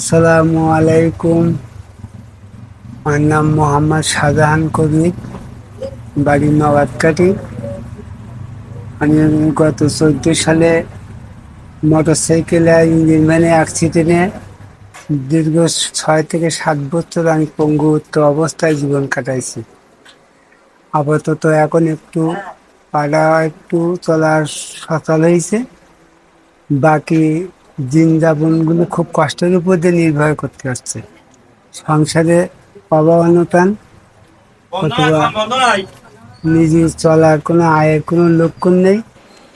আসসালামু আলাইকুম। আমার নাম মোহাম্মদ শাহজাহান কবির, বাড়ি নবাদকাটি আমি গত চোদ্দ সালে মোটর সাইকেলে ইঞ্জিন ভ্যানে অ্যাক্সিডেন্টে দীর্ঘ ছয় থেকে সাত বছর আমি পঙ্গুত্ব অবস্থায় জীবন কাটাইছি। আপাতত এখন একটু পাড়া একটু চলার সচল হয়েছে বাকি দিন যাপনগুলো খুব কষ্টের উপর দিয়ে নির্ভর করতে হচ্ছে। সংসারে অভাব অনটন অথবা নিজে চলার কোনো আয়ের কোনো লক্ষণ নেই।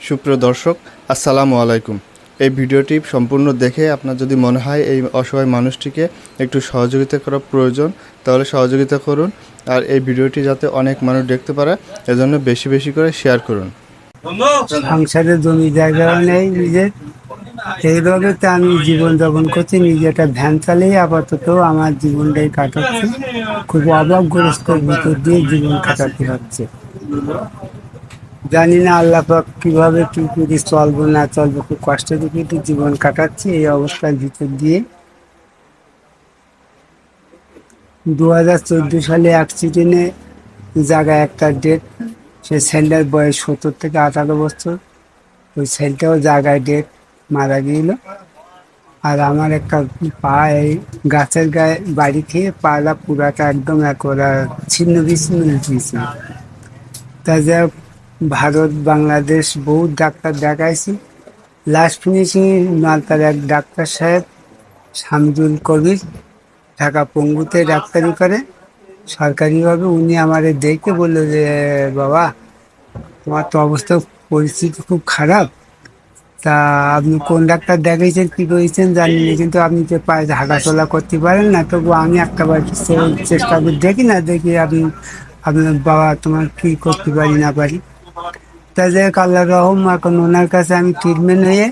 সুপ্রিয় দর্শক আসসালামু আলাইকুম। এই ভিডিওটি সম্পূর্ণ দেখে আপনার যদি মনে হয় এই অসহায় মানুষটিকে একটু সহযোগিতা করা প্রয়োজন তাহলে সহযোগিতা করুন আর এই ভিডিওটি যাতে অনেক মানুষ দেখতে পারে এজন্য বেশি বেশি করে শেয়ার করুন। সংসারে জমি জায়গাও নেই নিজের। এইভাবে তো আমি জীবন যাপন করছি, নিজে একটা ভ্যান চালিয়ে আপাতত আমার জীবনটাই কাটাচ্ছি। খুব অভাবগ্রস্ত ভিতর দিয়ে জীবন কাটাতে হচ্ছে। জানি না আল্লাহ কীভাবে কি করে চলবো, না চলবো, খুব কষ্টের কিন্তু জীবন কাটাচ্ছি এই অবস্থার ভিতর দিয়ে। দু হাজার চোদ্দ সালে অ্যাক্সিডেন্টে জায়গায় একটা ডেট সে ছেলেটার বয়স সত্তর থেকে আঠারো বছর। ওই ছেলেটাও জায়গায় ডেট মারা গিয়েছিল আর আমার একটা পা এই গাছের গায়ে বাড়ি খেয়ে পালা পুরাটা একদম একবারে ছিন্ন বিচ্ছিন্ন হয়ে গিয়েছিল তা যা ভারত, বাংলাদেশ বহু ডাক্তার দেখাইছি। লাস্ট ফিনিশিং মালতার এক ডাক্তার সাহেব, শামজুল কবির, ঢাকা পঙ্গুতে ডাক্তারি করে। সরকারিভাবে উনি আমারে দেখে বলল যে, বাবা, তোমার তো অবস্থা, পরিস্থিতি খুব খারাপ। তা আপনি কোন ডাক্তার দেখাইছেন, কি করেছেন জানি না, কিন্তু আপনি যে পায়ে হাঁটাচলা করতে পারেন না, তবু আমি একটা বার চেষ্টা করে দেখি না, দেখি আপনি, আপনার বাবা তোমার কি করতে পারি না পারি। তা হোক, আল্লাহ রহম, এখন ওনার কাছে আমি ট্রিটমেন্ট হয়ে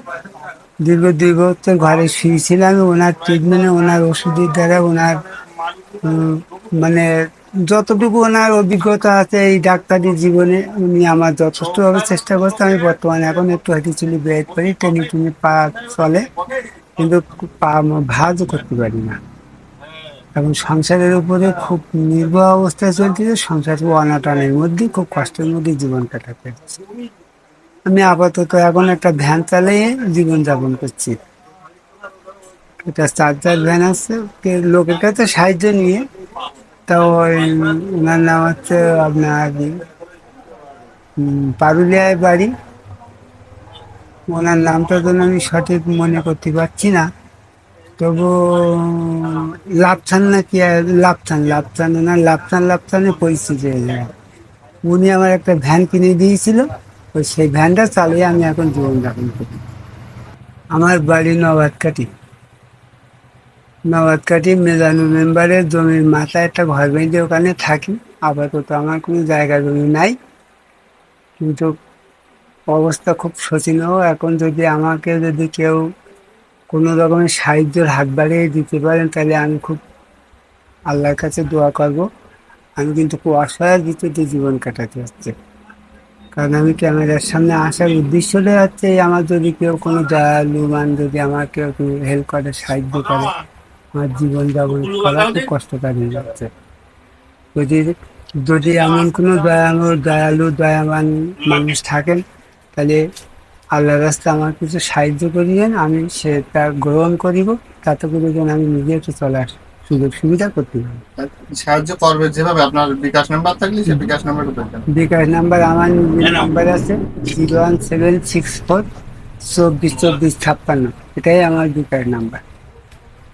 দীর্ঘ দুই বছর ঘরে শুয়েছিলাম, ওনার ট্রিটমেন্টে ওনার ওষুধের দ্বারা ওনার মানে যতটুকু ওনার অভিজ্ঞতা আছে এই ডাক্তারি জীবনে, উনি আমার যথেষ্টভাবে চেষ্টা করছে। আমি বর্তমানে এখন একটু হাঁটি চুলি বের পারি টেনে টুনে পা চলে, কিন্তু পা ভাঁজও করতে পারি না। এখন সংসারের উপরে খুব নির্ভর অবস্থায় চলতেছে সংসার অনাটনের মধ্যে, খুব কষ্টের মধ্যে জীবন কাটাতে হচ্ছে। আমি আপাতত এখন একটা ভ্যান চালিয়ে জীবন যাপন করছি। এটা চার্জার ভ্যান আছে, লোকের কাছে সাহায্য নিয়ে তাও ওই ওনার নাম হচ্ছে আপনার পারুলিয়ায় বাড়ি। ওনার নামটা যেন আমি সঠিক মনে করতে পারছি না। তবু লাভছান না কি লাভছান লাভছান ওনার লাভছান লাভছানে পরিস্থিতি হয়ে যায়। উনি আমার একটা ভ্যান কিনে দিয়েছিল, ওই সেই ভ্যানটা চালিয়ে আমি এখন জীবনযাপন করি। আমার বাড়ি নবাদকাটি নবাদকাটি মেজানু মেম্বারের জমির মাথায় একটা ঘর বেঁধে ওখানে থাকি। আপাতত আমার কোনো জায়গা জমি নাই। কিন্তু অবস্থা খুব শোচনীয়। এখন যদি আমাকে যদি কেউ কোনো রকমের সাহায্যের হাত বাড়িয়ে দিতে পারেন, তাহলে আমি খুব আল্লাহর কাছে দোয়া করব। আমি কিন্তু খুব অসহায়ের ভিতরে জীবন কাটাতে হচ্ছে। কারণ আমি ক্যামেরার সামনে আসার উদ্দেশ্যটাই হচ্ছে, আমার যদি কেউ কোনো দয়ালুমান যদি আমার কেউ হেল্প করে, সাহায্য করে আমার জীবন যাপন করা খুব কষ্টকর হয়ে যাচ্ছে। যদি যদি এমন কোনো দয়ালু দয়ালু দয়াবান মানুষ থাকেন তাহলে আল্লাহ রাস্তা আমার কিছু সাহায্য করিয়েন আমি সে তা গ্রহণ করিব তাতে করে যেন আমি নিজে একটু চলার সুযোগ সুবিধা করতে পারি। সাহায্য করবে যেভাবে আপনার বিকাশ নাম্বার থাকলে সেই বিকাশ নাম্বার দেবেন বিকাশ নাম্বার আমার নিজের নাম্বার আছে zero one seven six four চব্বিশ চব্বিশ ছাপ্পান্ন। এটাই আমার বিকাশ নাম্বার।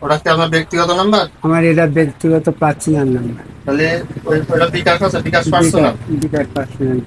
ওটা কি আপনার ব্যক্তিগত নাম্বার? আমার এটা ব্যক্তিগত পার্সোনাল নাম্বার তাহলে ওটা বিকাশ আছে বিকাশ বিকাশ বিকাশ পার্সোনাল।